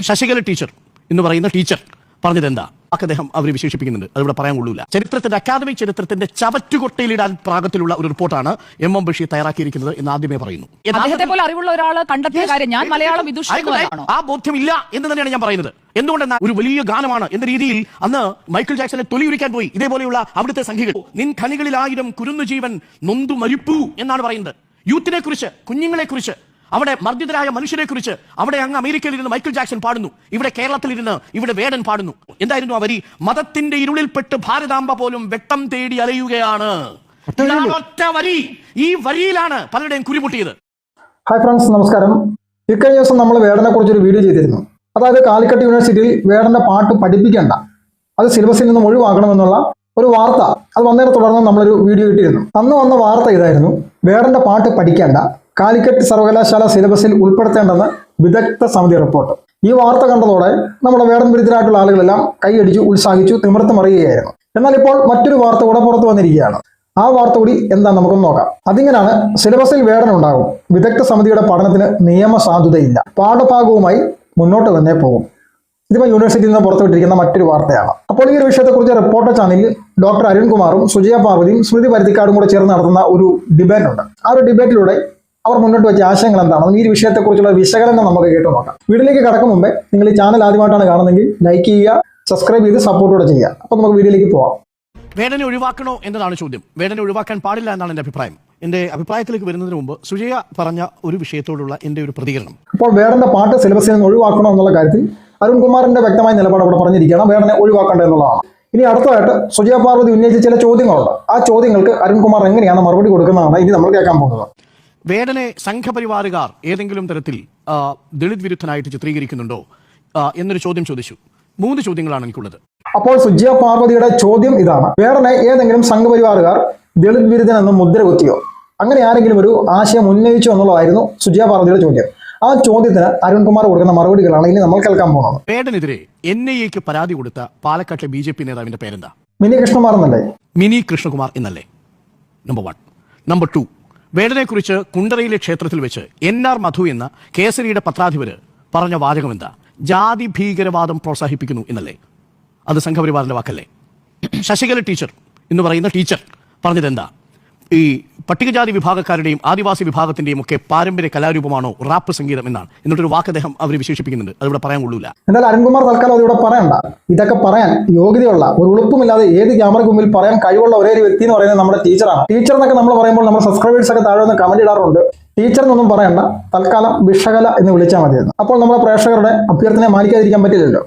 Sasikala teacher എന്ന് പറയുന്ന teacher പറഞ്ഞത് എന്താ അദ്ദേഹം അവർ വിശേഷിപ്പിക്കുന്നുണ്ട്. അതിവിടെ പറയാൻ കൊള്ളൂല. ചരിത്രത്തിന്റെ അക്കാദമിക് ചരിത്രത്തിന്റെ ചവറ്റുകൊട്ടയിലിടാൻ പ്രാഗത്തിലുള്ള ഒരു റിപ്പോർട്ടാണ് എം എം ബഷീർ തയ്യാറാക്കിയിരിക്കുന്നത് എന്ന് ആദ്യമേ പറയുന്നു. അറിവുള്ള ഒരാൾ കണ്ടെത്തിയ കാര്യം ഞാൻ മലയാളം. ആ ബോധ്യമില്ല എന്ന് തന്നെയാണ് ഞാൻ പറയുന്നത്. എന്തുകൊണ്ടെന്നാൽ ഒരു വലിയ ഗാനമാണ് എന്ന രീതിയിൽ അന്ന് മൈക്കിൾ ജാക്സനെ തൊലിയുരിക്കാൻ പോയി. ഇതേപോലെയുള്ള അവിടുത്തെ സംഖ്യകൾ നിൻ ഖനികളിലായിരം കുരുന്നു ജീവൻ നൊന്തു മരിപ്പു എന്നാണ് പറയുന്നത്. യൂത്തിനെ കുറിച്ച് കുഞ്ഞുങ്ങളെ കുറിച്ച് അവിടെ മർദ്ദിതരായ മനുഷ്യരെ കുറിച്ച് അവിടെ അങ്ങ് അമേരിക്കയിൽ ഇരുന്ന് മൈക്കിൾ ജാക്സൺ പാടുന്നു. ഇവിടെ കേരളത്തിൽ ഇരുന്ന് ഇവിടെ വേടൻ പാടുന്നു. എന്തായിരുന്നു അവരി വരി മതത്തിന്റെ ഇരുളിൽപ്പെട്ട് ഭാരതാംബ പോലും വെട്ടം തേടി അലയുകയാണ്. ഒറ്റ വരി ഈ വരിയിലാണ് പലരുടെയും കുരുമുട്ടിയത്. ഹായ് ഫ്രണ്ട്സ് നമസ്കാരം. ഇക്കഴിഞ്ഞ ദിവസം നമ്മൾ വേടനെ കുറിച്ചൊരു വീഡിയോ ചെയ്തിരുന്നു. അതായത് കാലിക്കട്ട് യൂണിവേഴ്സിറ്റിയിൽ വേടന്റെ പാട്ട് പഠിപ്പിക്കേണ്ട. അത് സിലബസിൽ നിന്നും ഒഴിവാക്കണമെന്നുള്ള ഒരു വാർത്ത. അത് വന്നതിനെ തുടർന്ന് നമ്മളൊരു വീഡിയോ ഇട്ടിരുന്നു. അന്ന് വന്ന വാർത്ത ഇതായിരുന്നു. വേടന്റെ പാട്ട് പഠിക്കേണ്ട. കാലിക്കറ്റ് സർവകലാശാല സിലബസിൽ ഉൾപ്പെടുത്തേണ്ടെന്ന് വിദഗ്ധ സമിതി റിപ്പോർട്ട്. ഈ വാർത്ത കണ്ടതോടെ നമ്മുടെ വേടൻ വിരുദ്ധരായിട്ടുള്ള ആളുകളെല്ലാം കൈയടിച്ചു ഉത്സാഹിച്ചു തിമിർത്ത് മറിയുകയായിരുന്നു. എന്നാൽ ഇപ്പോൾ മറ്റൊരു വാർത്ത കൂടെ പുറത്തു വന്നിരിക്കുകയാണ്. ആ വാർത്ത കൂടി എന്താ നമുക്കൊന്ന് നോക്കാം. അതിങ്ങനെയാണ് സിലബസിൽ വേടൻ ഉണ്ടാകും വിദഗ്ധ സമിതിയുടെ പഠനത്തിന് നിയമസാധുതയില്ല. പാഠഭാഗവുമായി മുന്നോട്ട് തന്നെ പോകും. ഇതിപ്പോൾ യൂണിവേഴ്സിറ്റിയിൽ നിന്ന് പുറത്തുവിട്ടിരിക്കുന്ന മറ്റൊരു വാർത്തയാണ്. അപ്പോൾ ഈ ഒരു വിഷയത്തെക്കുറിച്ച് റിപ്പോർട്ടർ ചാനലിൽ ഡോക്ടർ അരുൺകുമാറും സുജയ പാർവതിയും സ്മൃതി പരുത്തിക്കാടും കൂടെ ചേർന്ന് നടത്തുന്ന ഒരു ഡിബേറ്റ് ഉണ്ട്. ആ ഒരു ഡിബേറ്റിലൂടെ അവർ മുന്നോട്ട് വെച്ച ആശയങ്ങൾ എന്താണെന്നും ഈ വിഷയത്തെക്കുറിച്ചുള്ള വിശകലനം നമുക്ക് കേട്ടു നോക്കാം. വീട്ടിലേക്ക് കടക്കും മുമ്പേ നിങ്ങൾ ഈ ചാനൽ ആദ്യമായിട്ടാണ് കാണുന്നതെങ്കിൽ ലൈക്ക് ചെയ്യുക സബ്സ്ക്രൈബ് ചെയ്ത് സപ്പോർട്ടോടെ ചെയ്യുക. അപ്പോൾ നമുക്ക് വീഡിയോയിലേക്ക് പോവാം. വേദന ഒഴിവാക്കണോ എന്നതാണ് ചോദ്യം. വേദന ഒഴിവാക്കാൻ പാടില്ല എന്നാണ് എന്റെ അഭിപ്രായം. എന്റെ അഭിപ്രായത്തിലേക്ക് വരുന്നതിന് മുമ്പ് സുജയ പറഞ്ഞ ഒരു വിഷയത്തോടുള്ള എന്റെ ഒരു പ്രതികരണം. അപ്പോൾ വേറെ പാട്ട് സിലബസിൽ നിന്ന് ഒഴിവാക്കണോ എന്നുള്ള കാര്യത്തിൽ അരുൺകുമാറിന്റെ വ്യക്തമായ നിലപാട് അവിടെ പറഞ്ഞിരിക്കുകയാണ്. വേടനെ ഒഴിവാക്കേണ്ടത് എന്നുള്ളതാണ്. ഇനി അടുത്തതായിട്ട് സുജയ പാർവതി ഉന്നയിച്ച ചില ചോദ്യങ്ങളുണ്ട്. ആ ചോദ്യങ്ങൾക്ക് അരുൺകുമാർ എങ്ങനെയാണ് മറുപടി കൊടുക്കുന്നതാണ് ഇനി നമ്മൾ കേൾക്കാൻ പോകുന്നത്. വേടനെ സംഘപരിവാറുകാർ ഏതെങ്കിലും തരത്തിൽ ദളിത് വിരുദ്ധനായിട്ട് ചിത്രീകരിക്കുന്നുണ്ടോ? എന്നൊരു ചോദ്യം ചോദിച്ചു. മൂന്ന് ചോദ്യങ്ങളാണ് എനിക്കുള്ളത്. അപ്പോൾ സുജിയ പാർവതിയുടെ ചോദ്യം ഇതാണ്. വേടനെ ഏതെങ്കിലും സംഘപരിവാറുകാർ ദളിത് വിരുദ്ധൻ മുദ്രകുത്തിയോ മുദ്ര കുത്തിയോ? അങ്ങനെ ആരെങ്കിലും ഒരു ആശയം ഉന്നയിച്ചോ എന്നുള്ളതായിരുന്നു സുജിയ പാർവതിയുടെ ചോദ്യം. ആ ചോദ്യത്തിന് അരുൺകുമാർ കൊടുക്കുന്ന മറുപടികളാണ് ഇനി നമ്മൾ കേൾക്കാൻ പോകുന്നത്. പേടനെതിരെ എൻ ഐ എക്ക് പരാതി കൊടുത്ത പാലക്കാട്ടെ ബി ജെ പി നേതാവിന്റെ പേരെന്താ? മിനി കൃഷ്ണകുമാർ എന്നല്ലേ? മിനി കൃഷ്ണകുമാർ എന്നല്ലേ? നമ്പർ വൺ നമ്പർ ടു വേടനെക്കുറിച്ച് കുണ്ടറയിലെ ക്ഷേത്രത്തിൽ വെച്ച് എൻ ആർ മധു എന്ന കേസരിയുടെ പത്രാധിപര് പറഞ്ഞ വാചകം എന്താ ജാതി ഭീകരവാദം പ്രോത്സാഹിപ്പിക്കുന്നു എന്നല്ലേ? അത് സംഘപരിവാറിന്റെ വാക്കല്ലേ? ശശികല ടീച്ചർ എന്ന് പറയുന്ന ടീച്ചർ പറഞ്ഞത് എന്താ ഈ പട്ടികജാതി വിഭാഗക്കാരുടെയും ആദിവാസി വിഭാഗത്തിന്റെയും ഒക്കെ പാരമ്പര്യ കലാരൂപമാണോ റാപ്പ് സംഗീതം എന്നാണ്. എന്നിട്ടൊരു വാക്ക് അദ്ദേഹം അവർ വിശേഷിപ്പിക്കുന്നുണ്ട്. അതിവിടെ പറയാൻ കൊള്ളൂല. എന്നാൽ അരുൺകുമാർ തൽക്കാലം അതിവിടെ പറയണ്ട. ഇതൊക്കെ പറയാൻ യോഗ്യതയുള്ള ഒരു ഉളുപ്പുമില്ലാതെ ഏത് ക്യാമറയ്ക്ക് മുമ്പിൽ പറയാൻ കഴിവുള്ള ഒരേ ഒരു വ്യക്തി എന്ന് പറയുന്നത് നമ്മുടെ ടീച്ചറാണ് ടീച്ചർ എന്നൊക്കെ നമ്മൾ പറയുമ്പോൾ നമ്മുടെ സബ്സ്ക്രൈബേഴ്സ് ഒക്കെ താഴെ ഒന്ന് കമന്റ് ഇടാറുണ്ട്. ടീച്ചർ എന്നൊന്നും പറയണ്ട. തൽക്കാലം വിഷകല എന്ന് വിളിച്ചാൽ മതിയായിരുന്നു. അപ്പോൾ നമ്മുടെ പ്രേക്ഷകരുടെ അഭ്യർത്ഥനയെ മാനിക്കാതിരിക്കാൻ പറ്റില്ലല്ലോ.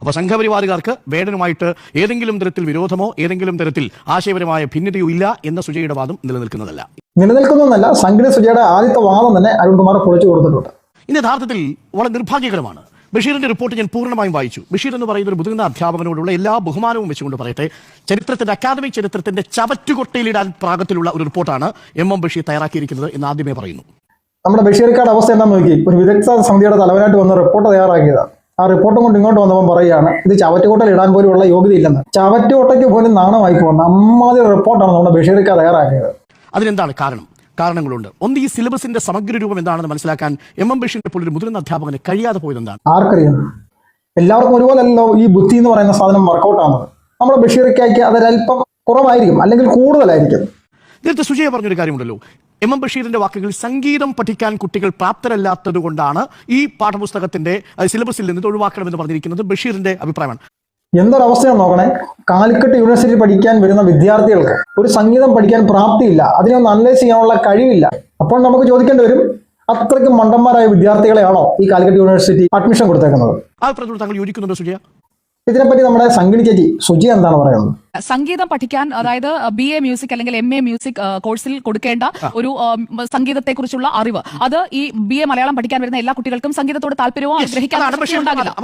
അപ്പോൾ സംഘപരിവാറുകാർക്ക് വേടനുമായിട്ട് ഏതെങ്കിലും തരത്തിൽ വിരോധമോ ഏതെങ്കിലും തരത്തിൽ ആശയപരമായ ഭിന്നതയോ ഇല്ല എന്ന സുജയുടെ വാദം നിലനിൽക്കുന്നതല്ല. നിലനിൽക്കുന്നതല്ല സംഘടന സുജയുടെ ആദ്യത്തെ വാദം തന്നെ അരുൺകുമാർ പൊളിച്ചു കൊടുത്തിട്ടുണ്ട്. ഇന്ന് യഥാർത്ഥത്തിൽ വളരെ നിർഭാഗ്യകരമാണ്. ബഷീറിന്റെ റിപ്പോർട്ട് ഞാൻ പൂർണമായും വായിച്ചു. ബഷീർ എന്ന് പറയുന്ന ഒരു മുതിർന്ന അധ്യാപകനോടുള്ള എല്ലാ ബഹുമാനവും വെച്ചുകൊണ്ട് പറയട്ടെ ചരിത്രത്തിന്റെ അക്കാദമിക് ചരിത്രത്തിന്റെ ചവറ്റുകൊട്ടയിലിടാൻ പ്രാഗത്തിലുള്ള ഒരു റിപ്പോർട്ടാണ് എം എം ബഷീർ തയ്യാറാക്കിയിരിക്കുന്നത് എന്ന് ആദ്യമേ പറയുന്നു. നമ്മുടെ ബഷീർക്കാട് അവസ്ഥ എന്താ നോക്കി. ഒരു വിദഗ്ധ സമിതിയുടെ തലവനായിട്ട് വന്ന റിപ്പോർട്ട് തയ്യാറാക്കിയതാണ്. ആ റിപ്പോർട്ടും കൊണ്ട് ഇങ്ങോട്ട് വന്നപ്പോൾ പറയുകയാണ് ഇത് ചവറ്റുകോട്ടയിൽ ഇടാൻ പോലുള്ള യോഗ്യതയില്ലെന്ന്. ചവറ്റുകോട്ടയ്ക്ക് പോലും നാണമായി പോകുന്ന അമ്മാതിരി റിപ്പോർട്ടാണ് നമ്മുടെ ബഷീർക്ക തയ്യാറാക്കിയത്. അതിനെന്താണ് കാരണം? കാരണങ്ങളുണ്ട്. ഒന്ന് ഈ സിലബസിന്റെ സമഗ്ര രൂപം എന്താണെന്ന് മനസ്സിലാക്കാൻ എം എം ബഷീറിനെ പോലൊരു മുതിർന്ന അധ്യാപകന് കഴിയാതെ പോയത് എന്താണ്? ആർക്കറിയാം? എല്ലാവർക്കും ഒരുപോലല്ലോ ഈ ബുദ്ധി എന്ന് പറയുന്ന സാധനം വർക്കൗട്ട് ആവുന്നത്. നമ്മുടെ ബഷീർക്കായ്ക്ക് അതൊരല്പം കുറവായിരിക്കും അല്ലെങ്കിൽ കൂടുതലായിരിക്കും. നേരത്തെ സുജയ പറഞ്ഞൊരു കാര്യമുണ്ടല്ലോ. എം എം ബഷീറിന്റെ വാക്കുകൾ സംഗീതം പഠിക്കാൻ കുട്ടികൾ പ്രാപ്തരല്ലാത്തത് കൊണ്ടാണ് ഈ പാഠപുസ്തകത്തിന്റെ സിലബസിൽ നിന്ന് ഒഴിവാക്കണമെന്ന് പറഞ്ഞിരിക്കുന്നത് ബഷീറിന്റെ അഭിപ്രായമാണ്. എന്തൊരവസ്ഥയാണ് നോക്കണേ? കാലിക്കട്ട് യൂണിവേഴ്സിറ്റി പഠിക്കാൻ വരുന്ന വിദ്യാർത്ഥികൾക്ക് ഒരു സംഗീതം പഠിക്കാൻ പ്രാപ്തിയില്ല. അതിനെ ഒന്ന് അനലൈസ് ചെയ്യാനുള്ള കഴിവില്ല. അപ്പോൾ നമുക്ക് ചോദിക്കേണ്ടി വരും അത്രയ്ക്ക് മണ്ടന്മാരായ വിദ്യാർത്ഥികളെയാണോ ഈ കാലിക്കറ്റ് യൂണിവേഴ്സിറ്റി അഡ്മിഷൻ കൊടുത്തേക്കുന്നത്? ഇതിനെപ്പറ്റി നമ്മുടെ സംഗീത ചേച്ചി സുജി എന്താണ് പറയുന്നത്? സംഗീതം പഠിക്കാൻ അതായത് ബി എ മ്യൂസിക് അല്ലെങ്കിൽ എം എ മ്യൂസിക് കോഴ്സിൽ കൊടുക്കേണ്ട ഒരു സംഗീതത്തെ കുറിച്ചുള്ള അറിവ്. അത് ഈ ബി എ മലയാളം പഠിക്കാൻ വരുന്ന എല്ലാ കുട്ടികൾക്കും സംഗീതത്തോട് താല്പര്യമോ ഗ്രഹിക്കാൻ അതാണ് ഉണ്ടാകില്ല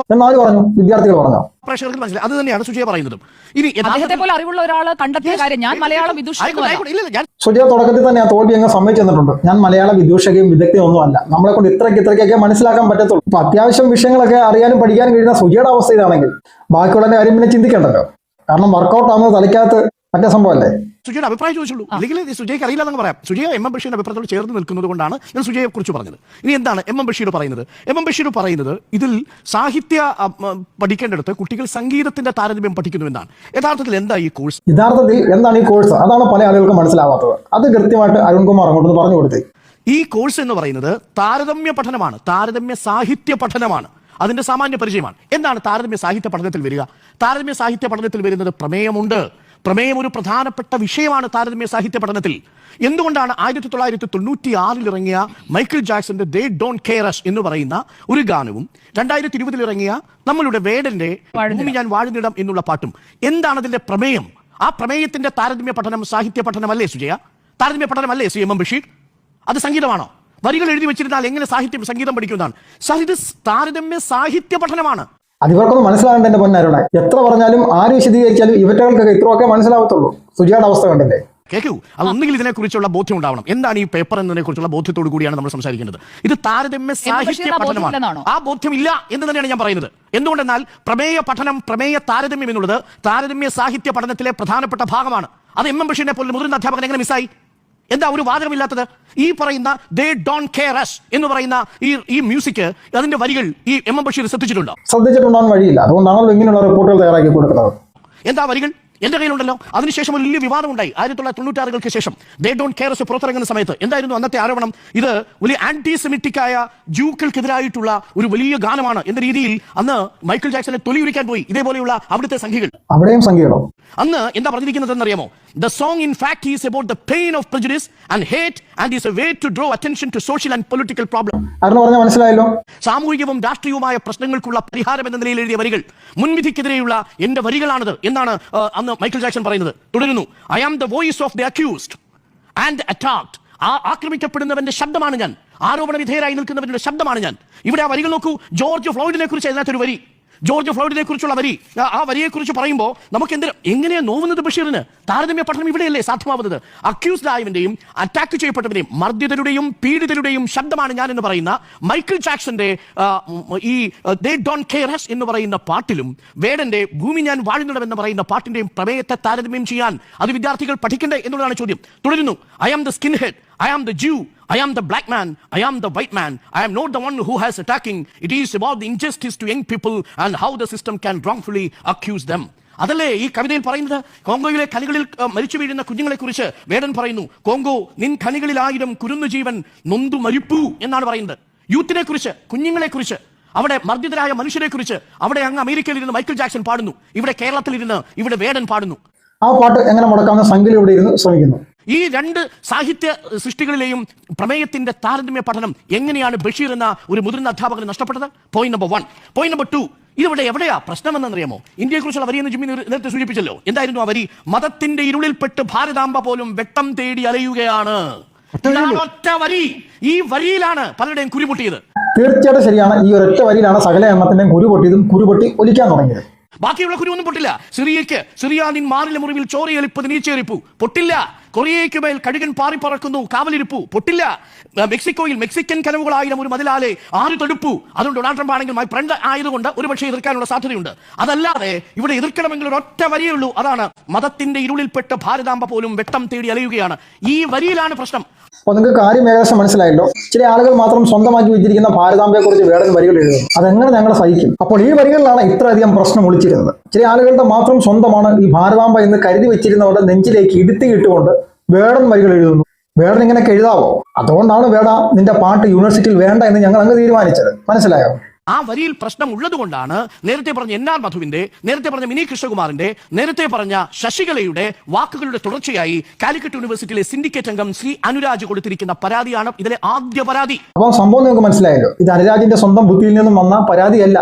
വിദ്യാർത്ഥികൾ പറഞ്ഞോ. പ്രേക്ഷകർക്ക് മനസ്സിലായി. അത് തന്നെയാണ് സുജയ പറയുന്നതും. ഇനി അദ്ദേഹത്തെ പോലെ അറിവുള്ള ഒരാൾ കണ്ടെത്തിയ കാര്യം ഞാൻ മലയാളം ആയിക്കോട്ടെ, വിദുഷിക്കുന്നതല്ല ഇല്ല, ഇല്ല, ഞാൻ സുജയ തുടക്കത്തിൽ തന്നെ ആ തോൽവി അങ്ങ് സമ്മതിച്ചു തന്നിട്ടുണ്ട്. ഞാൻ മലയാള വിദൂഷകയും വിദഗ്ധയും ഒന്നും അല്ല. നമ്മളെ കൊണ്ട് ഇത്രയ്ക്ക് ഇത്രയ്ക്കൊക്കെ മനസ്സിലാക്കാൻ പറ്റത്തുള്ളൂ. അപ്പൊ അത്യാവശ്യം വിഷയങ്ങളൊക്കെ അറിയാനും പഠിക്കാനും കഴിയുന്ന സുജയുടെ അവസ്ഥ ഇതാണെങ്കിൽ ബാക്കിയുള്ള കാര്യം പിന്നെ ചിന്തിക്കണ്ടല്ലോ. കാരണം വർക്ക്ഔട്ട് ആവുന്നത് തലയ്ക്കകത്ത് മറ്റേ സംഭവമല്ലേ? സുജയുടെ അഭിപ്രായം ചോദിച്ചുള്ളൂ. അല്ലെങ്കിൽ സുജയ്ക്ക് അറിയില്ല എന്ന് പറയാം. സുജയ എം എം ബഷീറിന്റെ അഭിപ്രായത്തോട് ചേർന്ന് നിൽക്കുന്നത് കൊണ്ടാണ് ഞാൻ സുജയെ കുറിച്ച് പറഞ്ഞത്. ഇനി എന്താണ് എം എം ബഷീർ പറയുന്നത്? എം എം ബഷീർ പറയുന്നത് ഇതിൽ സാഹിത്യ പഠിക്കേണ്ടടുത്ത് കുട്ടികൾ സംഗീതത്തിന്റെ താരതമ്യം പഠിക്കുന്നു എന്നാണ്. യഥാർത്ഥത്തിൽ എന്താ ഈ കോഴ്സ്? യഥാർത്ഥത്തിൽ എന്താണ് ഈ കോഴ്സ്? അതാണ് പല ആളുകൾക്കും മനസ്സിലാവാത്തത്. അത് കൃത്യമായിട്ട് അരുൺകുമാർ അങ്ങോട്ട് പറഞ്ഞു കൊടുത്തേ. ഈ കോഴ്സ് എന്ന് പറയുന്നത് താരതമ്യ പഠനമാണ്. താരതമ്യ സാഹിത്യ പഠനമാണ്. അതിന്റെ സാമാന്യ പരിചയമാണ്. എന്താണ് താരതമ്യ സാഹിത്യ പഠനത്തിൽ വരിക? താരതമ്യ സാഹിത്യ പഠനത്തിൽ വരുന്നത് പ്രമേയമുണ്ട്. പ്രമേയം ഒരു പ്രധാനപ്പെട്ട വിഷയമാണ് താരതമ്യ സാഹിത്യ പഠനത്തിൽ. എന്തുകൊണ്ടാണ് ആയിരത്തി തൊള്ളായിരത്തി തൊണ്ണൂറ്റി ആറിൽ ഇറങ്ങിയ മൈക്കിൾ ജാക്സന്റെ ദേ ഡോൺ കെയറസ് എന്ന് പറയുന്ന ഒരു ഗാനവും രണ്ടായിരത്തി ഇരുപതിൽ ഇറങ്ങിയ നമ്മളുടെ വേടന്റെ ഭൂമി ഞാൻ വാഴുന്നിടം എന്നുള്ള പാട്ടും. എന്താണ് അതിന്റെ പ്രമേയം? ആ പ്രമേയത്തിന്റെ താരതമ്യ പഠനം സാഹിത്യ പഠനമല്ലേ സുജയ? താരതമ്യ പഠനമല്ലേ സി എം എം ബഷീർ? അത് സംഗീതമാണോ? വരികൾ എഴുതി വെച്ചിരുന്നാൽ എങ്ങനെ സാഹിത്യം സംഗീതം പഠിക്കുന്നതാണ്? സഹിത ഇത് താരതമ്യ സാഹിത്യ പഠനമാണ്. അത് ഇവർക്കൊന്നും മനസ്സിലാകേണ്ട എന്റെ പൊന്നരുണ എത്ര പറഞ്ഞാലും ആര് വിശദീകരിച്ചാലും ഇവറ്റകൾക്കൊക്കെ ഇത്രയൊക്കെ മനസ്സിലാവത്തുള്ളൂ. സുജിയുടെ അവസ്ഥ കണ്ടല്ലേ? കേൾക്കൂ അത് ഒന്നുകിൽ ഇതിനെ കുറിച്ചുള്ള ബോധ്യം ഉണ്ടാവണം എന്താണ് ഈ പേപ്പർ എന്നതിനെ കുറിച്ചുള്ള ബോധ്യത്തോടു കൂടിയാണ് നമ്മൾ സംസാരിക്കുന്നത് ഇത് താരതമ്യ സാഹിത്യ പഠനമാണ്. ഇല്ല ആ ബോധ്യമില്ല എന്ന് തന്നെയാണ് ഞാൻ പറയുന്നത്. എന്തുകൊണ്ടെന്നാൽ പ്രമേയ പഠനം പ്രമേയ താരതമ്യം എന്നുള്ളത് താരതമ്യ സാഹിത്യ പഠനത്തിലെ പ്രധാനപ്പെട്ട ഭാഗമാണ്. അത് എം എം ബഷീറിനെ പോലും മുതിർന്ന അധ്യാപകൻ എങ്ങനെ മിസ്സായി എന്താ ഒരു വാചകമില്ലാത്തത്? ഈ പറയുന്ന ദേ ഡോൺ കെയർ അസ് എന്ന് പറയുന്ന ഈ ഈ മ്യൂസിക് അതിന്റെ വരികൾ ഈ എം എം ബഷീർ ശ്രദ്ധിച്ചിട്ടുണ്ടോ? ശ്രദ്ധിച്ചിട്ടുണ്ടാകാൻ വഴിയില്ല. അതുകൊണ്ടാണല്ലോ ഇങ്ങനെയുള്ള റിപ്പോർട്ടുകൾ തയ്യാറാക്കി കൊടുക്കുന്നത്. എന്താ വരികൾ? എന്റെ കയ്യിലുണ്ടല്ലോ. അതിനുശേഷം ഒരു വലിയ വിവാദമുണ്ടായി. ആയിരത്തി തൊള്ളായിരത്തി തൊണ്ണൂറ്റാറുകൾക്ക് ശേഷം ദേ കെയർ എസ് പുറത്തിറങ്ങുന്ന സമയത്ത്. എന്തായിരുന്നു അന്നത്തെ ആരോപണം? ഇത് വലിയ ആന്റിസെമിറ്റിക് ആയ ജൂക്കൾക്കെതിരായിട്ടുള്ള ഒരു വലിയ ഗാനമാണ് എന്ന രീതിയിൽ അന്ന് മൈക്കിൾ ജാക്സനെ തൊലിയുരിക്കാൻ പോയി. ഇതേപോലെയുള്ള അവിടുത്തെ സംഘികൾ അവിടെയും സംഖ്യകളോ? അന്ന് എന്താ പറഞ്ഞിരിക്കുന്നത് എന്നറിയാമോ the song in fact is about the pain of prejudice and hate and is a way to draw attention to social and political problem മനസ്സിലായല്ലോ? സാമൂഹികവും രാഷ്ട്രീയവുമായ പ്രശ്നങ്ങൾക്കുള്ള പരിഹാരം എന്ന നിലയിൽ എഴുതിയ വരികൾ. മുൻവിധിക്കെതിരെയുള്ള എന്റെ വരികളാണിത്. എന്നാണ് ആ, അന്ന് മൈക്കിൾ ജാക്സൺ പറയുന്നത് തുടരുന്നു. I am the voice of the accused and attacked ആ ആക്രമിക്കപ്പെടുന്നവന്റെ ശബ്ദമാണ് ഞാൻ. ആരോപണ വിധേയരായി നിൽക്കുന്നവരുടെ ശബ്ദമാണ് ഞാൻ. ഇവിടെ ആ വരികൾ നോക്കൂ. ജോർജ് ഫ്ലോയിഡിനെ കുറിച്ച് അതിനകത്തൊരു വരി. ജോർജ് ഫ്ലോയിഡിനെ കുറിച്ചുള്ള വരി. ആ- വരിയെക്കുറിച്ച് വരിയെ കുറിച്ച് പറയുമ്പോൾ നമുക്ക് എന്തിനും എങ്ങനെയാണ് നോവുന്നത് ബഷീറിന്? താരതമ്യ പഠനം ഇവിടെയല്ലേ സാധ്യമാവുന്നത്? അക്യൂസ്ഡ് ആയവന്റെയും അറ്റാക്ക് ചെയ്യപ്പെട്ടവരെയും മർദ്ദിതരുടെയും പീഡിതരുടെയും ശബ്ദമാണ് ഞാൻ എന്ന് പറയുന്ന മൈക്കിൾ ജാക്സന്റെ ഈ ദേ ഡോൺ കെയർ ഹസ് എന്ന് പറയുന്ന പാട്ടിലും വേടന്റെ ഭൂമി ഞാൻ വാഴുന്നിടം എന്ന് പറയുന്ന പാട്ടിന്റെയും പ്രമേയത്തെ താരതമ്യം ചെയ്യാൻ അത് വിദ്യാർത്ഥികൾ പഠിക്കണ്ടേ എന്നുള്ളതാണ് ചോദ്യം. തുടരുന്നു. I am the skinhead I am the Jew. I am the black man. I am the white man. I am not the one who has attacking. It is about the injustice to young people and how the system can wrongfully accuse them. അതല്ലേ ഈ കവിതയിൽ പറയുന്നത് കോങ്കോയിലെ ഖനികളിൽ മരിച്ചു വീഴുന്ന കുഞ്ഞുങ്ങളെ കുറിച്ച് വേടൻ പറയുന്നു കോങ്കോ നിൻ ഖനികളിലായിരം കുരുന്നു ജീവൻ നൊന്തു മരിപ്പു എന്നാണ് പറയുന്നത് യൂത്തിനെ കുറിച്ച് കുഞ്ഞുങ്ങളെ കുറിച്ച് അവിടെ മർദ്ദിതരായ മനുഷ്യരെ കുറിച്ച് അവിടെ അങ്ങ് അമേരിക്കയിൽ ഇരുന്ന് മൈക്കിൾ ജാക്സൺ പാടുന്നു ഇവിടെ കേരളത്തിൽ ഇരുന്ന് ഇവിടെ വേടൻ പാടുന്നു ആ പാട്ട് എങ്ങനെ മുടക്കാമെന്ന് സംഖ്യ ഇവിടെ ഇരുന്ന് ശ്രമിക്കുന്നു ഈ രണ്ട് സാഹിത്യ സൃഷ്ടികളിലെയും പ്രമേയത്തിന്റെ താരതമ്യ പഠനം എങ്ങനെയാണ് ബഷീർ എന്ന ഒരു മുതിർന്ന അധ്യാപകന് നഷ്ടപ്പെട്ടത്? Point number one point number two ഇതിവിടെ എവിടെയാ പ്രശ്നമെന്നറിയാമോ? ഇന്ത്യയെക്കുറിച്ചുള്ള വരിയെന്ന് ജിമ്മി നേര- നേരത്തെ സൂചിപ്പിച്ചല്ലോ. എന്തായിരുന്നു ആ വരി മതത്തിന്റെ ഇരുളിൽപ്പെട്ട് ഭാരതാംബ പോലും വെട്ടം തേടി അലയുകയാണ്. ഒറ്റ വരി ഈ വരിയിലാണ് പലരുടെയും കുരുപൊട്ടിയത്. തീർച്ചയായിട്ടും ശരിയാണ്. ഈ ഒരൊറ്റ വരിയിലാണ് സകല എണ്ണത്തിന്റെയും കുരു പൊട്ടിയതും കുരു ഒലിക്കാൻ തുടങ്ങിയത്. ബാക്കിയുള്ള കുരു ഒന്നും പൊട്ടില്ല. സിറിയയ്ക്ക് സിറിയാനിൻ മാറിലെ മുറിവിൽ ചോരയെളിപ്പത് നീച്ചേറിപ്പു. പൊട്ടില്ല. കൊറിയയ്ക്ക് മേൽ കഴുകൻ പാറിപ്പറക്കുന്നു കാവലിരിപ്പു പൊട്ടില്ല. മെക്സിക്കോയിൽ മെക്സിക്കൻ കനവുകളായിരം ഒരു മതിലാലെ ആറ് തടുപ്പു? അതുകൊണ്ട് ഡൊണാൾഡ് ട്രംപ് ആണെങ്കിൽ മൈ ഫ്രണ്ട് ആയതുകൊണ്ട് ഒരുപക്ഷെ എതിർക്കാനുള്ള സാധ്യതയുണ്ട്. അതല്ലാതെ ഇവിടെ എതിർക്കണമെങ്കിൽ ഒരൊറ്റ വരിയേ ഉള്ളൂ. അതാണ് മതത്തിന്റെ ഇരുളിൽപ്പെട്ട് ഭാരതാംബ പോലും വെട്ടം തേടി അലയുകയാണ്. ഈ വരിയിലാണ് പ്രശ്നം. അപ്പൊ നിങ്ങൾക്ക് കാര്യം ഏകദേശം മനസ്സിലായല്ലോ. ചില ആളുകൾ മാത്രം സ്വന്തമാക്കി വെച്ചിരിക്കുന്ന ഭാരതാമ്പയെ കുറിച്ച് വേടൻ വരികൾ എഴുതുന്നു. അതെങ്ങനെ ഞങ്ങൾ സഹിക്കും? അപ്പോൾ ഈ വരികളിലാണ് ഇത്രയധികം പ്രശ്നം ഒളിച്ചിരുന്നത്. ചില ആളുകളുടെ മാത്രം സ്വന്തമാണ് ഈ ഭാരതാംബ എന്ന് കരുതി വെച്ചിരുന്നവരുടെ നെഞ്ചിലേക്ക് ഇടുത്തിയിട്ടുകൊണ്ട് വേടൻ വരികൾ എഴുതുന്നു. വേടൻ ഇങ്ങനെയൊക്കെ എഴുതാവോ? അതുകൊണ്ടാണ് വേട നിന്റെ പാട്ട് യൂണിവേഴ്സിറ്റിയിൽ വേണ്ട എന്ന് ഞങ്ങൾ അങ്ങ് തീരുമാനിച്ചത്. മനസ്സിലായോ? ആ വരിയിൽ പ്രശ്നം ഉള്ളതുകൊണ്ടാണ് നേരത്തെ പറഞ്ഞ എൻ ആർ മധുവിന്റെ നേരത്തെ പറഞ്ഞ മിനി കൃഷ്ണകുമാറിന്റെ നേരത്തെ പറഞ്ഞ ശശികലയുടെ വാക്കുകളുടെ തുടർച്ചയായി കാലിക്കറ്റ് യൂണിവേഴ്സിറ്റിയിലെ സിൻഡിക്കേറ്റ് അംഗം ശ്രീ അനുരാജ് കൊടുത്തിരിക്കുന്ന പരാതിയാണ് ഇതിലെ ആദ്യ പരാതി. അപ്പോൾ സംഭവം നിങ്ങൾക്ക് മനസ്സിലായല്ലോ. ഇത് അനുരാജിന്റെ സ്വന്തം ബുദ്ധിയിൽ നിന്നും വന്ന പരാതിയല്ല.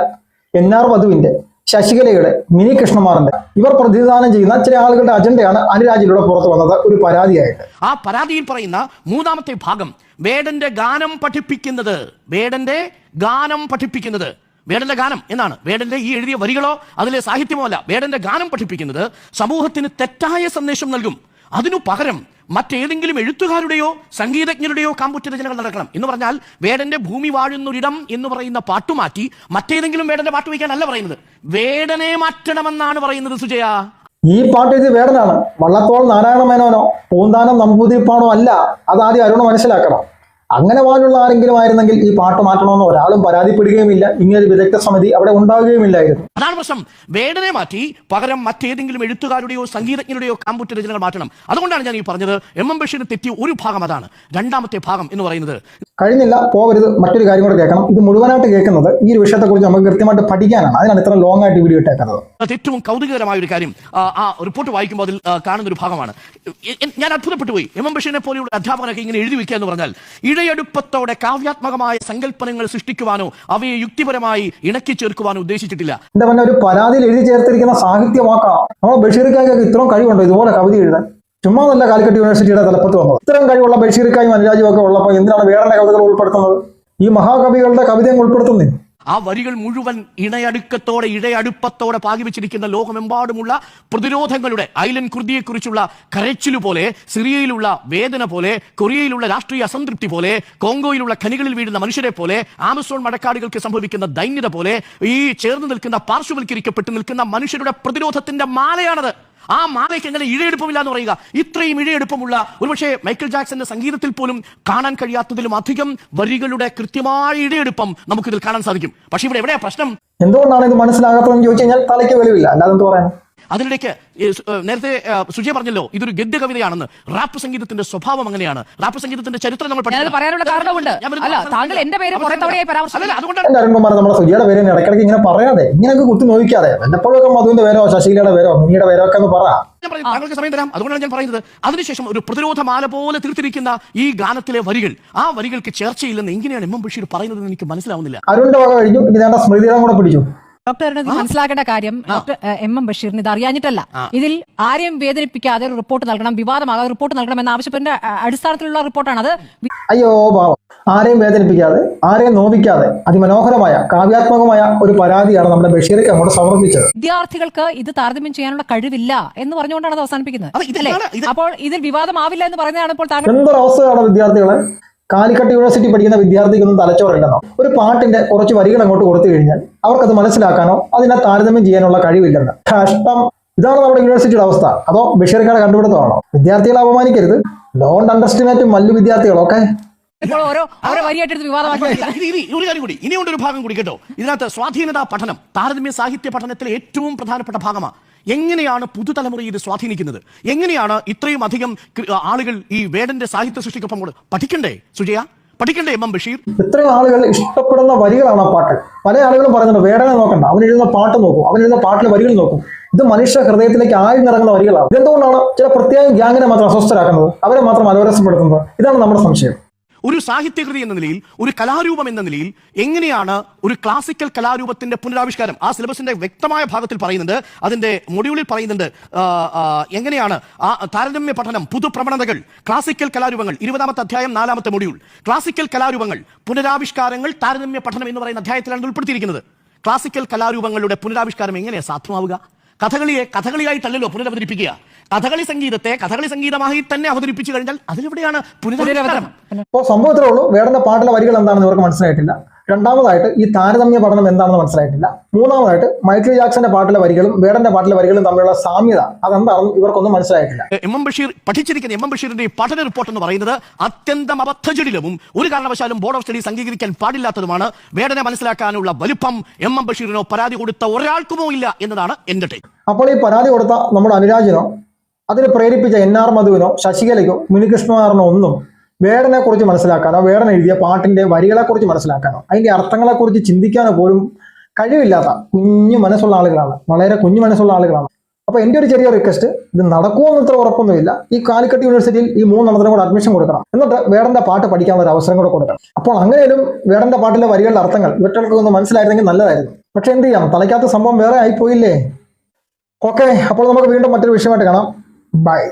എൻ ആർ വധുവിന്റെ ശശികലയുടെ മിനി കൃഷ്ണമാറിന്റെ ഇവർ പ്രതിദാനം ചെയ്യുന്ന ചില ആളുകളുടെ അജണ്ടയാണ് അനുരാജിലൂടെ പുറത്തു വന്നത് ഒരു പരാതിയായിട്ട്. ആ പരാതിയിൽ പറയുന്ന മൂന്നാമത്തെ ഭാഗം വേടന്റെ ഗാനം പഠിപ്പിക്കുന്നത്. വേടന്റെ ഗാനം പഠിപ്പിക്കുന്നത്. വേടന്റെ ഗാനം എന്നാണ്. വേടന്റെ ഈ എഴുതിയ വരികളോ അതിലെ സാഹിത്യമോ അല്ല. വേടന്റെ ഗാനം പഠിപ്പിക്കുന്നത് സമൂഹത്തിന് തെറ്റായ സന്ദേശം നൽകും. അതിനു പകരം മറ്റേതെങ്കിലും എഴുത്തുകാരുടെയോ സംഗീതജ്ഞരുടെയോ കാമ്പുറ്റ രചനകൾ നടക്കണം. എന്ന് പറഞ്ഞാൽ വേടന്റെ ഭൂമി വാഴുന്നൊരിടം എന്ന് പറയുന്ന പാട്ട് മാറ്റി മറ്റേതെങ്കിലും വേടന്റെ പാട്ട് വയ്ക്കാനല്ല പറയുന്നത്. വേടനെ മാറ്റണമെന്നാണ് പറയുന്നത് സുജയ. ഈ പാട്ട് ഇത് വേടനാണ്. വള്ളത്തോൾ നാരായണ മേനോനോ പൂന്താനം നമ്പൂതിരിപ്പാണോ അല്ല അതാദ്യം അരുണ് മനസ്സിലാക്കണം. അങ്ങനെ പോലുള്ള ആരെങ്കിലും ആയിരുന്നെങ്കിൽ ഈ പാട്ട് മാറ്റണമെന്ന് ഒരാളും പരാതിപ്പെടുകയുമില്ല. ഇങ്ങനെ വിദഗ്ധ സമിതി അവിടെ ഉണ്ടാകുകയുമില്ലായിരുന്നു. അതാണ് പ്രശ്നം. വേടനെ മാറ്റി പകരം മറ്റേതെങ്കിലും എഴുത്തുകാരുടെയോ സംഗീതജ്ഞരുടെയോ കാമ്പുറ്റ രചനകൾ മാറ്റണം. അതുകൊണ്ടാണ് ഞാൻ ഈ പറഞ്ഞത്. എം എം ബഷീറിന് തെറ്റിയ ഒരു ഭാഗം അതാണ്. രണ്ടാമത്തെ ഭാഗം എന്ന് പറയുന്നത്. കഴിഞ്ഞില്ല പോകരുത് മറ്റൊരു കാര്യം കൂടെ കേൾക്കണം. ഇത് മുഴുവനായിട്ട് കേൾക്കുന്നത് ഈ ഒരു വിഷയത്തെക്കുറിച്ച് നമുക്ക് കൃത്യമായിട്ട് പഠിക്കാനാണ്. അതിനാണ് ഇത്ര ലോങ് ആയിട്ട് വീഡിയോ ഇട്ടേക്കുന്നത്. ഏറ്റവും കൗതുകകരമായ ഒരു കാര്യം. ആ, റിപ്പോർട്ട് വായിക്കുമ്പോൾ അതിൽ കാണുന്ന ഒരു ഭാഗമാണ്. ഞാൻ അത്ഭുതപ്പെട്ടു പോയി. എം എം ബഷീറിനെ പോലെയുള്ള അധ്യാപകനൊക്കെ ഇങ്ങനെ എഴുതി വെക്കുക എന്ന് പറഞ്ഞാൽ ഇഴയെടുപ്പത്തോടെ കാവ്യാത്മകമായ സങ്കല്പനങ്ങൾ സൃഷ്ടിക്കുവാനോ അവയെ യുക്തിപരമായി ഇണക്കി ചേർക്കുവാനോ ഉദ്ദേശിച്ചിട്ടില്ല. എന്റെ പറഞ്ഞ ഒരു പരാതിയിൽ എഴുതി ചേർത്തിരിക്കുന്ന സാഹിത്യ വാക്കാണ് നമ്മൾ ബഷീർക്കായ്ക്കൊക്കെ ഇത്രയും കഴിവുണ്ടോ ഇതുപോലെ കവിത എഴുതാൻ. ചുമ്മാ നല്ല കാലിക്കറ്റ് യൂണിവേഴ്സിറ്റിയുടെ തലപ്പത്ത് വന്നത്. ഇത്രയും കഴിവുള്ള ബഷീർക്കായും അനുരാജും ഉള്ളപ്പോൾ എന്തിനാണ് വേറെ കവിതകൾ ഉൾപ്പെടുത്തുന്നത്? ഈ മഹാകവികളുടെ കവിതയും ഉൾപ്പെടുത്തുന്നില്ല. ആ വരികൾ മുഴുവൻ ഇണയടുക്കത്തോടെ ഇഴയടുപ്പത്തോടെ പാകിവെച്ചിരിക്കുന്ന ലോകമെമ്പാടുമുള്ള പ്രതിരോധങ്ങളുടെ ഐലൻഡ് കൃതിയെക്കുറിച്ചുള്ള കരച്ചിലു പോലെ സിറിയയിലുള്ള വേദന പോലെ കൊറിയയിലുള്ള രാഷ്ട്രീയ അസംതൃപ്തി പോലെ കോങ്കോയിലുള്ള ഖനികളിൽ വീഴുന്ന മനുഷ്യരെ പോലെ ആമസോൺ മഴക്കാടുകൾക്ക് സംഭവിക്കുന്ന ദൈന്യത പോലെ ഈ ചേർന്ന് നിൽക്കുന്ന പാർശ്വവൽക്കരിക്കപ്പെട്ട് നിൽക്കുന്ന മനുഷ്യരുടെ പ്രതിരോധത്തിന്റെ മാലയാണത്. ആ മാലയ്ക്ക് എങ്ങനെ ഇഴയെടുപ്പമില്ല എന്ന് പറയുക. ഇത്രയും ഇഴയെടുപ്പമുള്ള ഒരുപക്ഷെ മൈക്കിൾ ജാക്സന്റെ സംഗീതത്തിൽ പോലും കാണാൻ കഴിയാത്തതിലും അധികം വരികളുടെ കൃത്യമായ ഇഴയെടുപ്പം നമുക്കിതിൽ കാണാൻ സാധിക്കും. പക്ഷെ ഇവിടെ എവിടെയാ പ്രശ്നം? എന്തുകൊണ്ടാണ് ഇത് മനസ്സിലാകാത്തതെന്ന് ചോദിച്ചു കഴിഞ്ഞാൽ തലയ്ക്ക് വെളിവില്ല. അല്ലാതെ പറയാൻ അതിനിടയ്ക്ക് നേരത്തെ സുജയ പറഞ്ഞല്ലോ ഇതൊരു ഗദ്യ കവിതയാണെന്ന് റാപ്പ് സംഗീതത്തിന്റെ സ്വഭാവം അങ്ങനെയാണ്. റാപ്പ് സംഗീതത്തിന്റെ ചരിത്രം നമ്മൾ പറയാനുള്ള കാരണമുണ്ട്. അല്ല താങ്കൾ എന്റെ പേര് അരുൺകുമാർ നമ്മുടെ സുജിയുടെ പേര് ഇടയ്ക്കിടയ്ക്ക് ഇങ്ങനെ പറയാതെ ഇങ്ങനെയൊക്കെ കുത്തി നോക്കിക്കാതെ എപ്പോഴൊക്കെ മധുവിന്റെ പേരോ ശശികലയുടെ പേരോ മിനിയുടെ പേരോ ഒക്കെ ഒന്ന് പറ. താങ്കൾക്ക് സമയം തരാം. അതുകൊണ്ടാണ് ഞാൻ പറയുന്നത്. അതിനുശേഷം ഒരു പ്രതിരോധ മാല പോലെ തീർത്തിരിക്കുന്ന ഈ ഗാനത്തിലെ വരികൾ ആ വരികൾക്ക് ചേർച്ചയില്ലെന്ന് എങ്ങനെയാണ് എം എം ബഷീർ പറയുന്നത് എനിക്ക് മനസ്സിലാവുന്നില്ല. അരുണിന്റെ വക കഴിഞ്ഞു ഇനി സ്മൃതിയുടെ കൂടെ പിടിച്ചു. ഡോക്ടർ മനസ്സിലാക്കേണ്ട കാര്യം ഡോക്ടർ എം എം ബഷീറിന് ഇത് അറിയാഞ്ഞിട്ടല്ല. ഇതിൽ ആരെയും വേദനിപ്പിക്കാതെ ഒരു റിപ്പോർട്ട് നൽകണം വിവാദമാകാതെ റിപ്പോർട്ട് നൽകണം എന്ന ആവശ്യത്തിന്റെ അടിസ്ഥാനത്തിലുള്ള റിപ്പോർട്ടാണ് അത്. അയ്യോ പാവം. ആരെയും വേദനിപ്പിക്കാതെ ആരെയും നോവിക്കാതെ അതിമനോഹരമായ കാവ്യാത്മകമായ ഒരു പരാതിയാണ് നമ്മുടെ ബഷീർക്ക് അങ്ങോട്ട് സമർപ്പിച്ചത്. വിദ്യാർത്ഥികൾക്ക് ഇത് താരതമ്യം ചെയ്യാനുള്ള കഴിവില്ല എന്ന് പറഞ്ഞുകൊണ്ടാണ് അത് അവസാനിപ്പിക്കുന്നത്. അപ്പോൾ ഇതിൽ വിവാദമാവില്ല എന്ന് പറയുന്നതാണ് ഇപ്പോൾ താങ്കൾ എന്തൊരവസ്ഥയാണ് വിദ്യാർത്ഥികളെ? കാലിക്കട്ട് യൂണിവേഴ്സിറ്റി പഠിക്കുന്ന വിദ്യാർത്ഥിക്കൊന്നും തലച്ചോറില്ലെന്നോ? ഒരു പാട്ടിന്റെ കുറച്ച് വരികൾ അങ്ങോട്ട് കൊടുത്തു കഴിഞ്ഞാൽ അവർക്കത് മനസ്സിലാക്കാനോ അതിനെ താരതമ്യം ചെയ്യാനുള്ള കഴിവില്ലെന്ന്. കഷ്ടം. ഇതാണ് നമ്മുടെ യൂണിവേഴ്സിറ്റിയുടെ അവസ്ഥ. അതോ ബഷീർക്കാടെ കണ്ടുപിടുത്തമാണോ? വിദ്യാർത്ഥികളെ അപമാനിക്കരുത്. ഡോണ്ട് അണ്ടർസ്റ്റിമേറ്റ് മല്ലു വിദ്യാർത്ഥികളൊക്കെ ഇനിയുണ്ട് ഒരു ഭാഗം കൂടി കേട്ടോ. ഇതിനകത്ത് സ്വാധീനതാ പഠനം. താരതമ്യ സാഹിത്യ പഠനത്തിലെ ഏറ്റവും പ്രധാനപ്പെട്ട ഭാഗമാണ് എങ്ങനെയാണ് പുതുതലമുറയെ ഇത് സ്വാധീനിക്കുന്നത്? എങ്ങനെയാണ് ഇത്രയും അധികം ആളുകൾ ഈ വേടന്റെ സാഹിത്യ സൃഷ്ടിക്കൊപ്പം കൂടെ പഠിക്കണ്ടേ? സുജയ പഠിക്കണ്ടേ എം എം ബഷീർ? ഇത്രയും ആളുകൾ ഇഷ്ടപ്പെടുന്ന വരികളാണ് ആ പാട്ട്. പല ആളുകളും പറയുന്നുണ്ട് വേടനെ നോക്കണ്ട അവൻ എഴുതുന്ന പാട്ട് നോക്കും അവൻ എഴുതുന്ന പാട്ടിലെ വരികൾ നോക്കും. ഇത് മനുഷ്യ ഹൃദയത്തിലേക്ക് ആഴ്ന്നിറങ്ങുന്ന വരികളാണ്. ഇതെന്തുകൊണ്ടാണ് ചില പ്രത്യേക ഗ്യാങ്ങിനെ മാത്രം അസ്വസ്ഥരാക്കുന്നത് അവരെ മാത്രം അലോരസപ്പെടുത്തുന്നത്? ഇതാണ് നമ്മുടെ സംശയം. ഒരു സാഹിത്യകൃതി എന്ന നിലയിൽ ഒരു കലാരൂപം എന്ന നിലയിൽ എങ്ങനെയാണ് ഒരു ക്ലാസിക്കൽ കലാരൂപത്തിന്റെ പുനരാവിഷ്കാരം? ആ സിലബസിന്റെ വ്യക്തമായ ഭാഗത്തിൽ പറയുന്നുണ്ട് അതിന്റെ മൊഡ്യൂളിൽ പറയുന്നുണ്ട് എങ്ങനെയാണ്? ആ താരതമ്യ പഠനം പുതുപ്രവണതകൾ ക്ലാസിക്കൽ കലാരൂപങ്ങൾ ഇരുപതാമത്തെ അധ്യായം നാലാമത്തെ മൊഡ്യൂൾ. ക്ലാസിക്കൽ കലാരൂപങ്ങൾ പുനരാവിഷ്കാരങ്ങൾ താരതമ്യ പഠനം എന്ന് പറയുന്ന അധ്യായത്തിലാണ് ഉൾപ്പെടുത്തിയിരിക്കുന്നത്. ക്ലാസിക്കൽ കലാരൂപങ്ങളുടെ പുനരാവിഷ്കാരം എങ്ങനെയാണ് സാധ്യമാവുക? കഥകളിയെ കഥകളിയായിട്ടല്ലല്ലോ പുനരവതരിപ്പിക്കുക. കഥകളി സംഗീതത്തെ കഥകളി സംഗീതമായി തന്നെ അവതരിപ്പിച്ചു കഴിഞ്ഞാൽ അതിലെവിടെയാണ് പുനരവതരണം? അപ്പോൾ സംഭവത്തിലുള്ളൂ വേടന്റെ പാട്ടിലെ വരികൾ എന്താണെന്ന് ഇവർക്ക് മനസ്സിലായിട്ടില്ല. രണ്ടാമതായിട്ട് ഈ താരതമ്യ പഠനം എന്താണെന്ന് മനസ്സിലായിട്ടില്ല. മൂന്നാമതായിട്ട് മൈക്കിൾ ജാക്സന്റെ പാട്ടിലെ വരികളും വേടന്റെ പാട്ടിലെ വരികളും തമ്മിലുള്ള സാമ്യത അതെന്താണെന്ന് ഇവർക്കൊന്നും മനസ്സിലായിട്ടില്ല. എം എം ബഷീർ പഠിച്ചിരിക്കുന്ന എം എം ബഷീറിന്റെ പഠന റിപ്പോർട്ട് എന്ന് പറയുന്നത് അത്യന്തം അബദ്ധജടിലവും ഒരു കാരണവശാലും ബോർഡ് ഓഫ് സ്റ്റഡീസ് അംഗീകരിക്കാൻ പാടില്ലാത്തതുമാണ്. വേടനെ മനസ്സിലാക്കാനുള്ള വലുപ്പം എം എം ബഷീറിനോ പരാതി കൊടുത്ത ഒരാൾക്കുമോ ഇല്ല എന്നതാണ് എന്റെ ടേക്ക് അപ്പോൾ ഈ പരാതി കൊടുത്ത നമ്മുടെ അനുരാജിനോ അതിനെ പ്രേരിപ്പിച്ച എൻ ആർ മധുവിനോ ശശികലയ്ക്കോ മുനികൃഷ്ണകുമാറിനോ ഒന്നും വേടനെ കുറിച്ച് മനസ്സിലാക്കാനോ വേടൻ എഴുതിയ പാട്ടിന്റെ വരികളെ കുറിച്ച് മനസ്സിലാക്കാനോ അതിന്റെ അർത്ഥങ്ങളെ കുറിച്ച് ചിന്തിക്കാനോ പോലും കഴിവില്ലാത്ത കുഞ്ഞു മനസ്സുള്ള ആളുകളാണ്. വളരെ കുഞ്ഞു മനസ്സുള്ള ആളുകളാണ്. അപ്പൊ എന്റെ ഒരു ചെറിയ റിക്വസ്റ്റ് ഇത് നടക്കുമെന്ന് ഇത്ര ഉറപ്പൊന്നുമില്ല. ഈ കാലിക്കട്ട് യൂണിവേഴ്സിറ്റിയിൽ ഈ മൂന്നെണ്ണത്തിനും കൂടെ അഡ്മിഷൻ കൊടുക്കണം. എന്നിട്ട് വേടന്റെ പാട്ട് പഠിക്കാനുള്ള ഒരു അവസരം കൂടെ കൊടുക്കണം. അപ്പോൾ അങ്ങനെയും വേടന്റെ പാട്ടിലെ വരികളുടെ അർത്ഥങ്ങൾ ഇവറ്റകൾക്ക് ഒന്ന് മനസ്സിലായിരുന്നെങ്കിൽ നല്ലതായിരുന്നു. പക്ഷെ എന്ത് ചെയ്യാം? തലയ്ക്കാത്ത സംഭവം വേറെ ആയിപ്പോയില്ലേ? ഓക്കെ അപ്പോൾ നമുക്ക് വീണ്ടും മറ്റൊരു വിഷയമായിട്ട് കാണാം. ബൈ